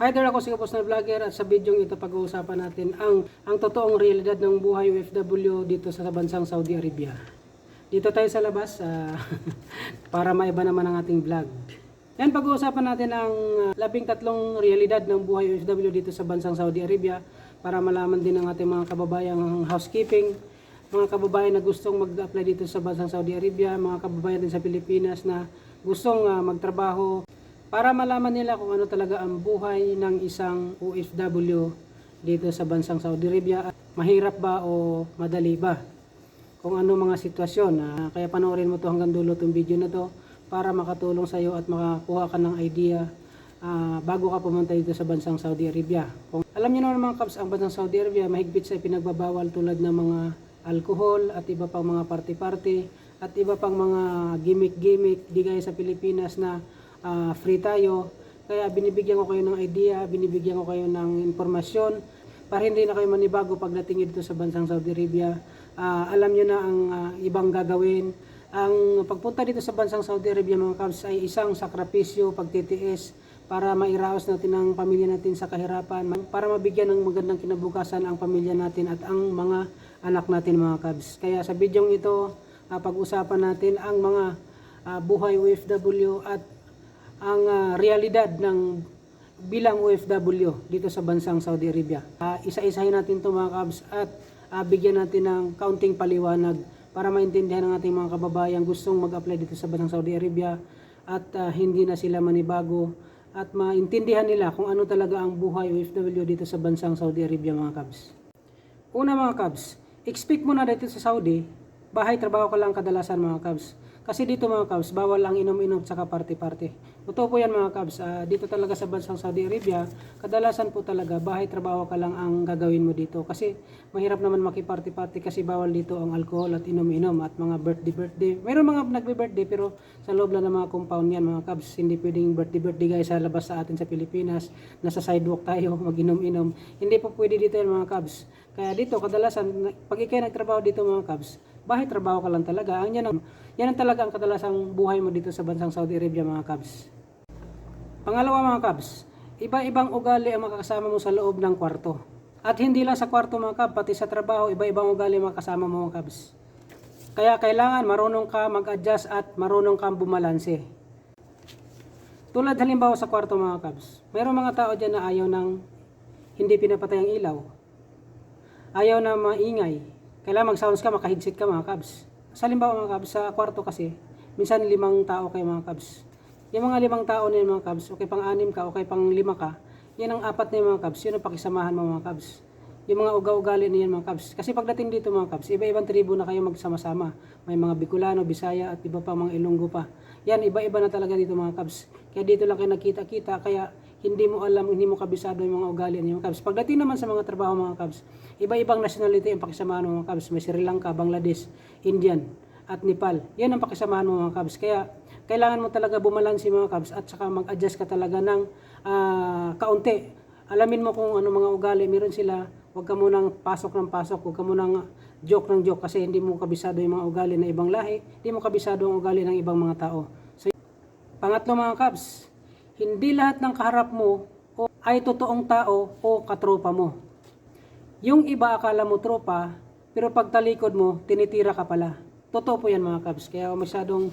Hi there, ako si Kapos Vlogger at sa video ito pag-uusapan natin ang ang totoong realidad ng buhay OFW dito sa bansang Saudi Arabia. Dito tayo sa labas ah, para maiba naman ang ating vlog. Yan, pag-uusapan natin ang ah, labing tatlong realidad ng buhay OFW dito sa bansang Saudi Arabia para malaman din ng ating mga kababayang housekeeping, mga kababayan na gustong mag-apply dito sa bansang Saudi Arabia, mga kababayan din sa Pilipinas na gustong ah, magtrabaho para malaman nila kung ano talaga ang buhay ng isang OFW dito sa bansang Saudi Arabia. Mahirap ba o madali ba? Kung ano mga sitwasyon. Ah, kaya panoorin mo to hanggang dulo itong video na to para makatulong sa iyo at makakuha ka ng idea ah, bago ka pumunta dito sa bansang Saudi Arabia. Kung alam niyo naman mga kaps, ang bansang Saudi Arabia mahigpit sa pinagbabawal tulad ng mga alcohol at iba pang mga party-party at iba pang mga gimmick-gimmick di gaya sa Pilipinas na ah, free tayo. Kaya binibigyan ko kayo ng idea, binibigyan ko kayo ng informasyon para hindi na kayo manibago pagdating dito sa bansang Saudi Arabia. Ah, alam nyo na ang ah, ibang gagawin. Ang pagpunta dito sa bansang Saudi Arabia mga kabs ay isang sakripisyo, pagtitiis para mairaos natin ang pamilya natin sa kahirapan, para mabigyan ng magandang kinabukasan ang pamilya natin at ang mga anak natin mga kabs. Kaya sa bidyong ito, ah, pag-usapan natin ang mga ah, buhay OFW at ang ah, realidad ng bilang OFW dito sa bansang Saudi Arabia. Ah, isa-isahin natin ito mga kabs at ah, bigyan natin ng kaunting paliwanag para maintindihan ng ating mga kababayan gustong mag-apply dito sa bansang Saudi Arabia at ah, hindi na sila manibago at maintindihan nila kung ano talaga ang buhay OFW dito sa bansang Saudi Arabia mga kabs. Una mga kabs, expect mo na dito sa Saudi, bahay trabaho ka lang kadalasan mga kabs. Kasi dito mga kabs, bawal ang inom-inom saka party-party. Totoo po yan mga kabs, Ah, dito talaga sa bansang Saudi Arabia, kadalasan po talaga bahay trabaho ka lang ang gagawin mo dito. Kasi mahirap naman makiparty-party kasi bawal dito ang alcohol at inom-inom at mga birthday-birthday. Mayroon mga nagbe-birthday pero sa loob lang ng mga compound yan mga kabs, hindi pwedeng birthday-birthday guys sa labas sa atin sa Pilipinas. Nasa sidewalk tayo, mag-inom-inom. Hindi po pwede dito yan mga kabs. Kaya dito, kadalasan, pag ikay nagtrabaho dito mga kabs, bahay trabaho ka lang talaga. Ang yan ang, yan ang talaga ang kadalasang buhay mo dito sa bansang Saudi Arabia mga kabs. Pangalawa mga kabs, iba-ibang ugali ang makakasama mo sa loob ng kwarto. At hindi lang sa kwarto mga kabs, pati sa trabaho, iba-ibang ugali ang makakasama mo mga kabs. Kaya kailangan marunong ka mag-adjust at marunong kang bumalanse. Tulad halimbawa sa kwarto mga kabs, mayroong mga tao dyan na ayaw ng hindi pinapatay ang ilaw. Ayaw na maingay. Kailangan mag-sounds ka, maka-headset ka mga kabs. Sa halimbawa mga kabs, sa kwarto kasi, minsan limang tao kayo mga kabs. Yung mga limang tao na yun mga kabs, okay pang anim ka, okay pang lima ka, yan ang apat na yung mga kabs, yun ang pakisamahan mo mga kabs. Yung mga uga-ugali na yan mga kabs. Kasi pagdating dito mga kabs, iba-ibang tribo na kayo magsama-sama. May mga Bicolano, Bisaya at iba pa mga Ilonggo pa. Yan, iba-iba na talaga dito mga kabs. Kaya dito lang kayo nakita-kita, kaya hindi mo alam, hindi mo kabisado yung mga ugali ng mga kabs. Pagdating naman sa mga trabaho mga kabs, iba-ibang nationality ang pakisamahan ng mga kabs. May Sri Lanka, Bangladesh, Indian, at Nepal. Yan ang pakisamahan ng mga kabs. Kaya kailangan mo talaga bumalansi mga kabs at saka mag-adjust ka talaga ng ah, kaunti. Alamin mo kung ano mga ugali meron sila. Huwag ka munang pasok ng pasok, huwag ka munang joke ng joke kasi hindi mo kabisado yung mga ugali ng ibang lahi, hindi mo kabisado ang ugali ng ibang mga tao. So, pangatlo mga kabs, hindi lahat ng kaharap mo ay totoong tao o katropa mo. Yung iba akala mo tropa, pero pag talikod mo, tinitira ka pala. Totoo po yan mga kabs. Kaya huwag masyadong,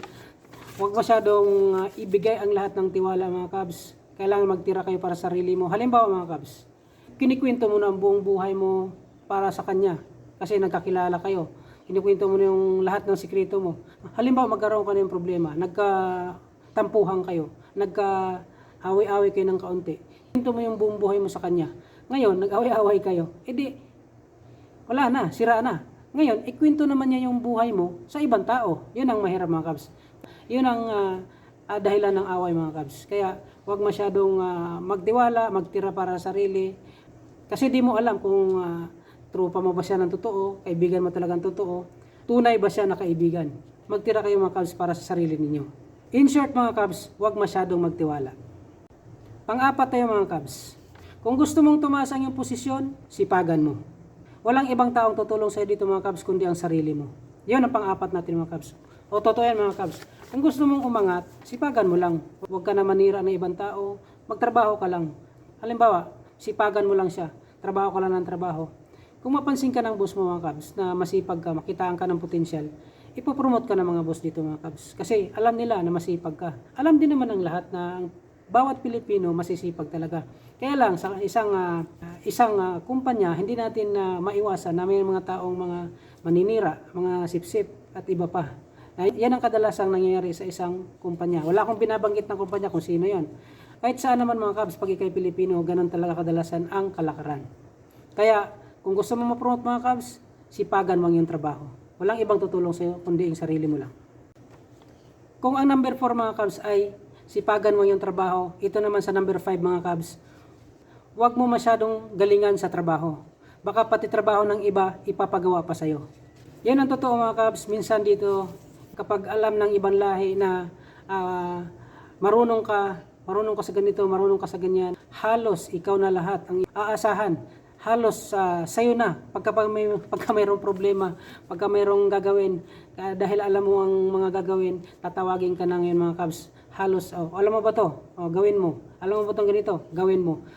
huwag masyadong ah, ibigay ang lahat ng tiwala mga kabs. Kailangan magtira kayo para sa sarili mo. Halimbawa mga kabs, kinikwento mo na ang buong buhay mo para sa kanya. Kasi nagkakilala kayo. Kinikwento mo na yung lahat ng sikreto mo. Halimbawa magkaroon ka ng problema, nagkatampuhan kayo, nagka-away-away kayo ng kaunti. Kwento mo yung buong buhay mo sa kanya. Ngayon, nag-away-away kayo. E di, wala na, sira na. Ngayon, ikwento naman niya yung buhay mo sa ibang tao. Yun ang mahirap mga kabs. Yun ang ah, ah, dahilan ng away mga kabs. Kaya huwag masyadong ah, magtiwala, magtira para sa sarili. Kasi di mo alam kung ah, trupa mo ba siya ng totoo, kaibigan mo talagang totoo, tunay ba siya na kaibigan. Magtira kayo mga kabs para sa sarili ninyo. In short mga kabs, huwag masyadong magtiwala. Pang-apat tayo mga kabs. Kung gusto mong tumaas ang iyong posisyon, sipagan mo. Walang ibang taong tutulong sa iyo dito mga kabs kundi ang sarili mo. Yun ang pang-apat natin mga kabs. O totoo yan mga kabs. Kung gusto mong umangat, sipagan mo lang. Huwag ka na manira ng ibang tao. Magtrabaho ka lang. Halimbawa, sipagan mo lang siya, trabaho ka lang ng trabaho. Kung mapansin ka ng boss mo mga kabs na masipag ka, makitaan ka ng potensyal, ipopromote ka ng mga boss dito mga kabs. Kasi alam nila na masipag ka. Alam din naman ng lahat na ang bawat Pilipino masisipag talaga. Kaya lang sa isang ah, isang ah, kumpanya, hindi natin na maiwasan na may mga taong mga maninira, mga sipsip at iba pa. Na yan ang kadalasang nangyayari sa isang kumpanya. Wala akong binabanggit ng kumpanya kung sino yon. Kahit saan naman mga kabs, pag ikay Pilipino, ganun talaga kadalasan ang kalakaran. Kaya, kung gusto mo ma-promote mga kabs, sipagan mo ang iyong trabaho. Walang ibang tutulong sa iyo, kundi ang sarili mo lang. Kung ang number 4 mga kabs ay sipagan mo iyong trabaho, ito naman sa number 5 mga kabs, huwag mo masyadong galingan sa trabaho. Baka pati trabaho ng iba, ipapagawa pa sa'yo. Yan ang totoo mga kabs. Minsan dito, kapag alam ng ibang lahi na ah, marunong ka, marunong ka sa ganito, marunong ka sa ganyan, halos ikaw na lahat ang aasahan. Halos sa sa'yo na, pagka, pa may, pagka mayroong problema, pagka mayroong gagawin, ah, dahil alam mo ang mga gagawin, tatawagin ka na ngayon mga kabs. Halos, oh, alam mo ba to? Oh, gawin mo. Alam mo ba tong ganito? Gawin mo.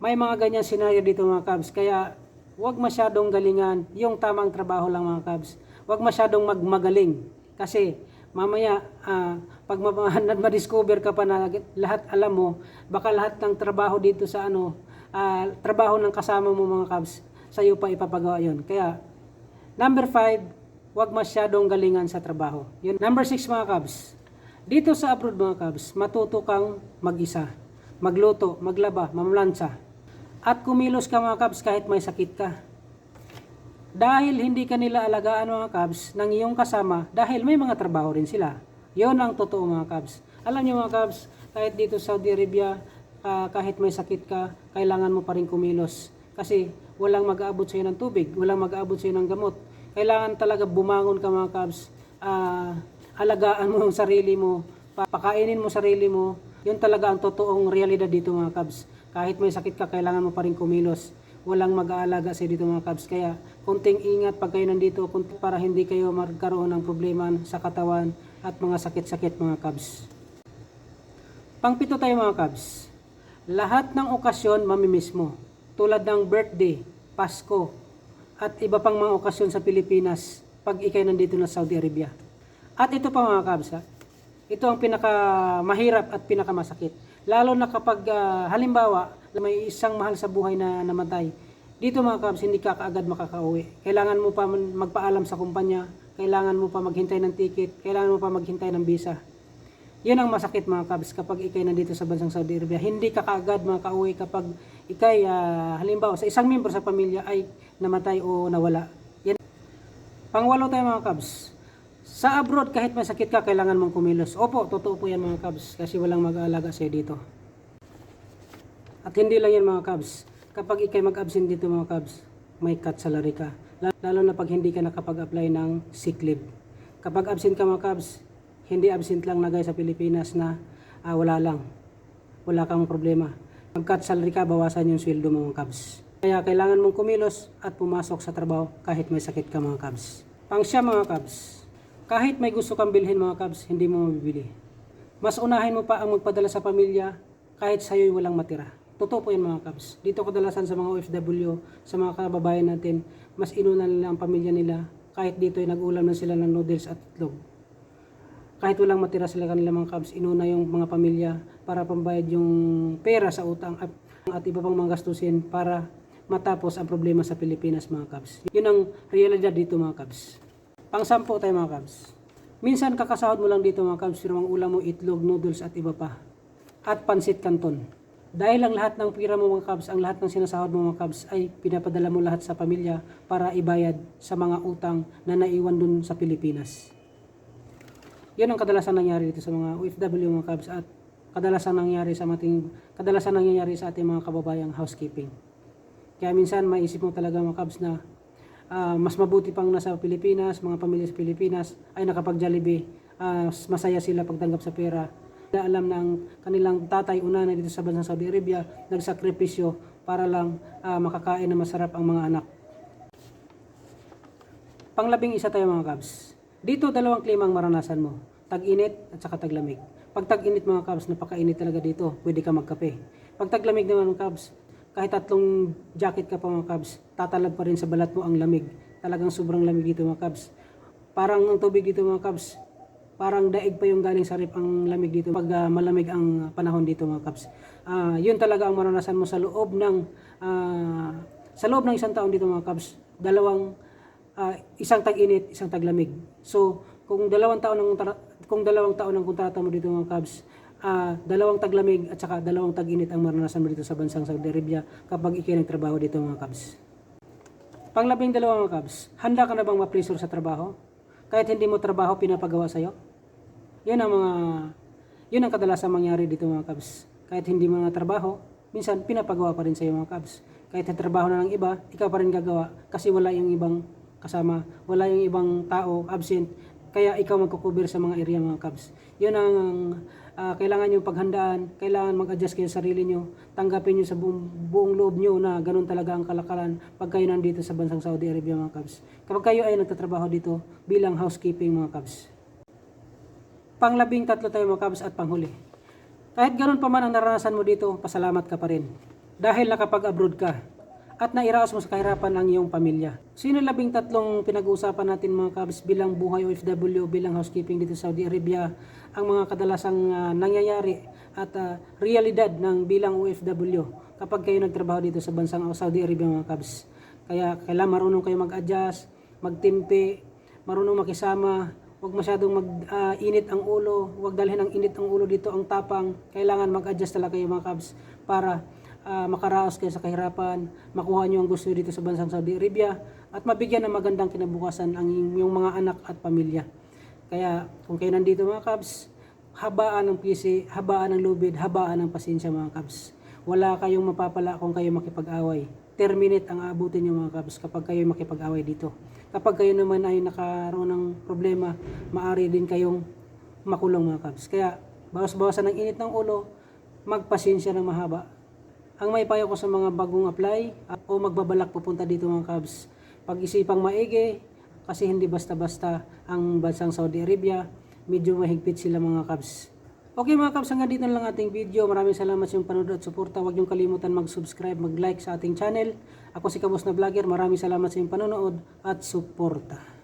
May mga ganyan senaryo dito mga kabs. Kaya huwag masyadong galingan. Yung tamang trabaho lang mga kabs. Huwag masyadong magmagaling. Kasi mamaya ah, pag ma- ma-discover ka pa na lahat alam mo, baka lahat ng trabaho dito sa ano, ah, trabaho ng kasama mo mga kabs, sa iyo pa ipapagawa yon. Kaya number 5, huwag masyadong galingan sa trabaho. Yun. Number 6 mga kabs, dito sa abroad mga kabs, matuto kang mag-isa. Magluto, maglaba, mamlansa. At kumilos ka mga kabs kahit may sakit ka. Dahil hindi ka nila alagaan mga kabs ng iyong kasama dahil may mga trabaho rin sila. Yon ang totoo mga kabs. Alam niyo mga kabs, kahit dito sa Saudi Arabia, ah, kahit may sakit ka, kailangan mo pa rin kumilos. Kasi walang mag-aabot sa ng tubig, walang mag-aabot sa ng gamot. Kailangan talaga bumangon ka mga kabs. Ah, alagaan mo ang sarili mo, pa- pakainin mo sarili mo. Yun talaga ang totoong realidad dito mga kabs. Kahit may sakit ka, kailangan mo pa rin kumilos. Walang mag-aalaga sa dito mga kabs. Kaya konting ingat pag kayo nandito para hindi kayo magkaroon ng problema sa katawan at mga sakit-sakit mga kabs. Pangpito tayo mga kabs. Lahat ng okasyon mamimiss mo. Tulad ng birthday, Pasko, at iba pang mga okasyon sa Pilipinas pag ikay nandito na Saudi Arabia. At ito pa mga kabs ha, ito ang pinakamahirap at pinakamasakit. Lalo na kapag ah, halimbawa may isang mahal sa buhay na namatay. Dito mga kabs, hindi ka kaagad makakauwi. Kailangan mo pa magpaalam sa kumpanya, kailangan mo pa maghintay ng ticket, kailangan mo pa maghintay ng visa. Yun ang masakit mga kabs kapag ikay nandito sa bansang Saudi Arabia. Hindi ka kaagad makauwi kapag ikay ah, halimbawa sa isang miyembro sa pamilya ay namatay o nawala. Yan. Pangwalo tayo mga kabs. Sa abroad, kahit may sakit ka, kailangan mong kumilos. Opo, totoo po yan mga kabs kasi walang mag-aalaga sa'yo dito. At hindi lang yan mga kabs. Kapag ikay mag-absent dito mga kabs, may cut salary ka. Lalo- na pag hindi ka nakapag-apply ng sick leave. Kapag absent ka mga kabs, hindi absent lang na guys sa Pilipinas na ah, wala lang. Wala kang problema. Pag cut salary ka, bawasan yung sweldo mga kabs. Kaya kailangan mong kumilos at pumasok sa trabaho kahit may sakit ka mga kabs. Pang siya mga kabs, kahit may gusto kang bilhin mga kabs, hindi mo mabibili. Mas unahin mo pa ang magpadala sa pamilya kahit sa'yo'y walang matira. Totoo po yan mga kabs. Dito kadalasan sa mga OFW, sa mga kababayan natin, mas inuna nila ang pamilya nila kahit dito ay nag-ulam na sila ng noodles at itlog. Kahit walang matira sila kanila mga kabs, inuna yung mga pamilya para pambayad yung pera sa utang at, at iba pang mga gastusin para matapos ang problema sa Pilipinas mga kabs. Yun ang realidad dito mga kabs. Pang-sampo tayo mga kabs. Minsan kakasahod mo lang dito mga kabs, pero ang ulam mo itlog, noodles at iba pa. At pansit canton. Dahil ang lahat ng pira mo mga kabs, ang lahat ng sinasahod mo mga kabs ay pinapadala mo lahat sa pamilya para ibayad sa mga utang na naiwan dun sa Pilipinas. Yan ang kadalasan nangyari dito sa mga OFW mga kabs at kadalasan nangyari sa ating kadalasan nangyayari sa ating mga kababayang housekeeping. Kaya minsan maisip mo talaga mga kabs na ah, mas mabuti pang nasa Pilipinas, mga pamilya sa Pilipinas ay nakapag-Jollibee, ah, masaya sila pagtanggap sa pera. Na alam ng kanilang tatay una na dito sa bansang Saudi Arabia, nagsakripisyo para lang ah, makakain na masarap ang mga anak. Panglabing isa tayo mga kabs. Dito dalawang klima ang maranasan mo. Tag-init at saka taglamig. Pag tag-init mga kabs, napakainit talaga dito. Pwede ka magkape. Pag taglamig naman mga Cubs, kahit tatlong jacket ka pa mga Cubs, tatalab pa rin sa balat mo ang lamig. Talagang sobrang lamig dito mga Cubs. Parang ang tubig dito mga Cubs, parang daig pa yung galing sa rip ang lamig dito pag ah, malamig ang panahon dito mga Cubs. Ah, yun talaga ang maranasan mo sa loob ng ah, sa loob ng isang taon dito mga Cubs. Dalawang ah, isang tag-init, isang taglamig. So, kung dalawang taon ang kung dalawang taon ang kontrata mo dito mga Cubs, ah, dalawang taglamig at saka dalawang tag-init ang maranasan mo dito sa bansang Saudi Arabia kapag ikay nagtrabaho dito mga Cubs. Panglabing dalawa mga Cubs, handa ka na bang ma-pressure sa trabaho? Kahit hindi mo trabaho, pinapagawa sa'yo? Yun ang mga, yun ang kadalasan mangyari dito mga Cubs. Kahit hindi mo na trabaho, minsan pinapagawa pa rin sa'yo mga Cubs. Kahit trabaho na ng iba, ikaw pa rin gagawa kasi wala yung ibang kasama, wala yung ibang tao absent, kaya ikaw magkukubir sa mga area mga Cubs. Yun ang ah, kailangan yung paghandaan, kailangan mag-adjust kayo sa sarili nyo, tanggapin nyo sa buong, buong loob nyo na ganun talaga ang kalakalan pag kayo nandito sa bansang Saudi Arabia mga Cubs. Kapag kayo ay nagtatrabaho dito bilang housekeeping mga Cubs. Panglabing tatlo tayo mga Cubs at panghuli. Kahit ganun pa man ang naranasan mo dito, pasalamat ka pa rin. Dahil nakapag-abroad ka at nairaos mo sa kahirapan ang iyong pamilya. Sino labing tatlong pinag-uusapan natin mga Cubs bilang buhay OFW, bilang housekeeping dito sa Saudi Arabia, ang mga kadalasang ah, nangyayari at ah, realidad ng bilang OFW kapag kayo nagtrabaho dito sa bansang Saudi Arabia mga Cubs. Kaya kailangan marunong kayo mag-adjust, magtimpi, marunong makisama, Huwag masyadong mag-init ang ulo, huwag dalhin ang init ang ulo dito, ang tapang. Kailangan mag-adjust talaga kayo mga Cubs para ah, makaraos kayo sa kahirapan, makuha nyo ang gusto dito sa bansang Saudi Arabia, at mabigyan ng magandang kinabukasan ang inyong mga anak at pamilya. Kaya kung kayo nandito mga Cubs, habaan ng PC, habaan ng lubid, habaan ng pasensya mga Cubs. Wala kayong mapapala kung kayo makipag-away. Terminate ang aabutin nyo mga Cubs kapag kayo makipag-away dito. Kapag kayo naman ay nakaroon ng problema, maari din kayong makulong mga Cubs. Kaya bawas-bawasan ng init ng ulo, magpasensya ng mahaba. Ang may payo ko sa mga bagong apply at o magbabalak pupunta dito mga Cubs, pag-isipang maigi kasi hindi basta-basta ang bansang Saudi Arabia, medyo mahigpit sila mga Cubs. Okay mga Cubs, hanggang dito na lang ating video. Maraming salamat sa iyong panonood at suporta. Huwag niyong kalimutan mag-subscribe, mag-like sa ating channel. Ako si Kabos na Vlogger. Maraming salamat sa iyong panonood at suporta.